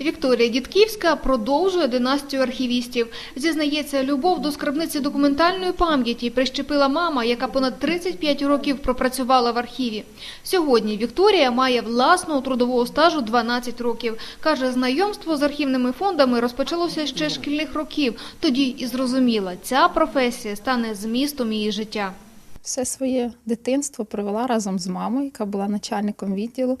Вікторія Дідківська продовжує династію архівістів. Зізнається, любов до скарбниці документальної пам'яті прищепила мама, яка понад 35 років пропрацювала в архіві. Сьогодні Вікторія має власного трудового стажу 12 років. Каже, знайомство з архівними фондами розпочалося ще шкільних років. Тоді і зрозуміла, ця професія стане змістом її життя. Все своє дитинство провела разом з мамою, яка була начальником відділу.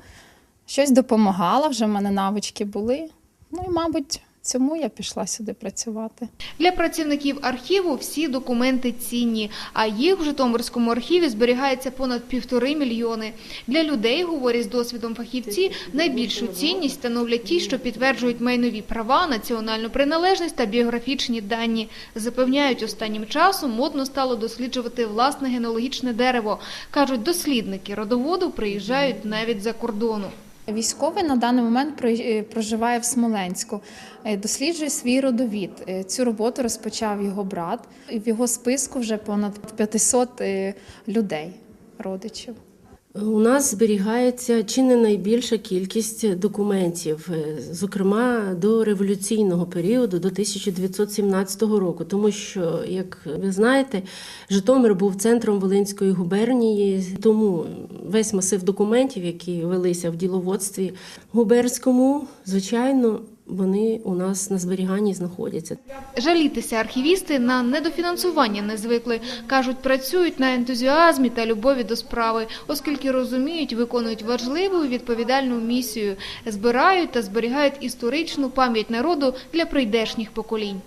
Щось допомагала, вже в мене навички були. Ну і, мабуть, цьому я пішла сюди працювати. Для працівників архіву всі документи цінні, а їх в Житомирському архіві зберігається понад півтори мільйони. Для людей, говорять з досвідом фахівці, найбільшу цінність становлять ті, що підтверджують майнові права, національну приналежність та біографічні дані. Запевняють, останнім часом модно стало досліджувати власне генеалогічне дерево. Кажуть, дослідники родоводу приїжджають навіть за кордону. Військовий на даний момент е, проживає в Смоленську, е, досліджує свій родовід. Е, Цю роботу розпочав його брат. В його списку вже понад 500 е, людей, родичів. У нас зберігається чи не найбільша кількість документів, е, зокрема до революційного періоду, до 1917 року. Тому що, як ви знаєте, Житомир був центром Волинської губернії, тому весь масив документів, які велися в діловодстві губерському, звичайно, вони у нас на зберіганні знаходяться. Жалітися архівісти на недофінансування не звикли. Кажуть, працюють на ентузіазмі та любові до справи, оскільки розуміють, виконують важливу і відповідальну місію, збирають та зберігають історичну пам'ять народу для прийдешніх поколінь.